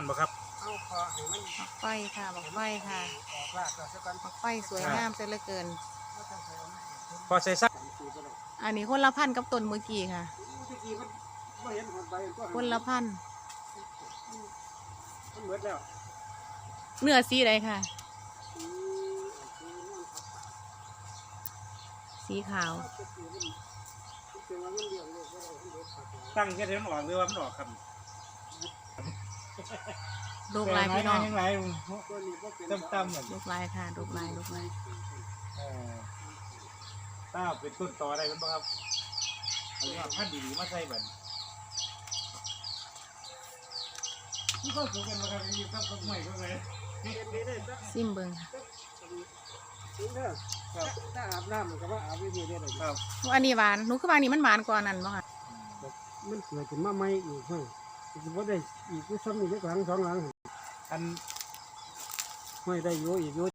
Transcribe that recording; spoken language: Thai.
นั่นบ่ครับ เอาพอให้มันบักไฟค่ะบักไฟค่ะออกรากก็สักกันบักไฟสวยงามเสียเหลือเกิน ก็จะใส่เอามาเห็นพอใส่ซักสันสีก็ได้อันนี้คนละพันกับต้นเมื่อกี้ค่ะที่กี้มันไม่เห็นคนไปก็คนละพันมันเหมือนแล้วเนื้อสีใดค่ะ อืมอันนี้มันขับปากสีขาวก็คือมันมันเป็นว่ามันเลี้ยงลูกก็ได้มันเลี้ยงปากเลยตั้งแค่เท่านั้นออกหรือว่ามันออกครับ ลูกลายพี่น้องยังไงตัวนี้ก็เป็นตั้มๆเหมือนลูกลายค่ะลูกลายลูกลายเออถ้าเป็นต้นต่ออะไรมันบ่ครับเอาว่าพันธุ์ดีๆมาใส่บัดนี่ก็สูงกันบ่ครับนี่ครับก็ไม่ก็เลยเป็นไปได้สักซิมเบิงค่ะถึงเด้อครับถ้าอาบน้ำมันก็ว่าอาบวิธีได้เลยครับอันนี้หวานหนูคือว่าอันนี้มันหวานกว่านั้นบ่ค่ะมันเกิดขึ้นมาใหม่อีกเฮ้ยจะ บ่ได้อีกคือซ้ำอีกหลังสองหลังอันห้อยได้อยู่อีกอยู่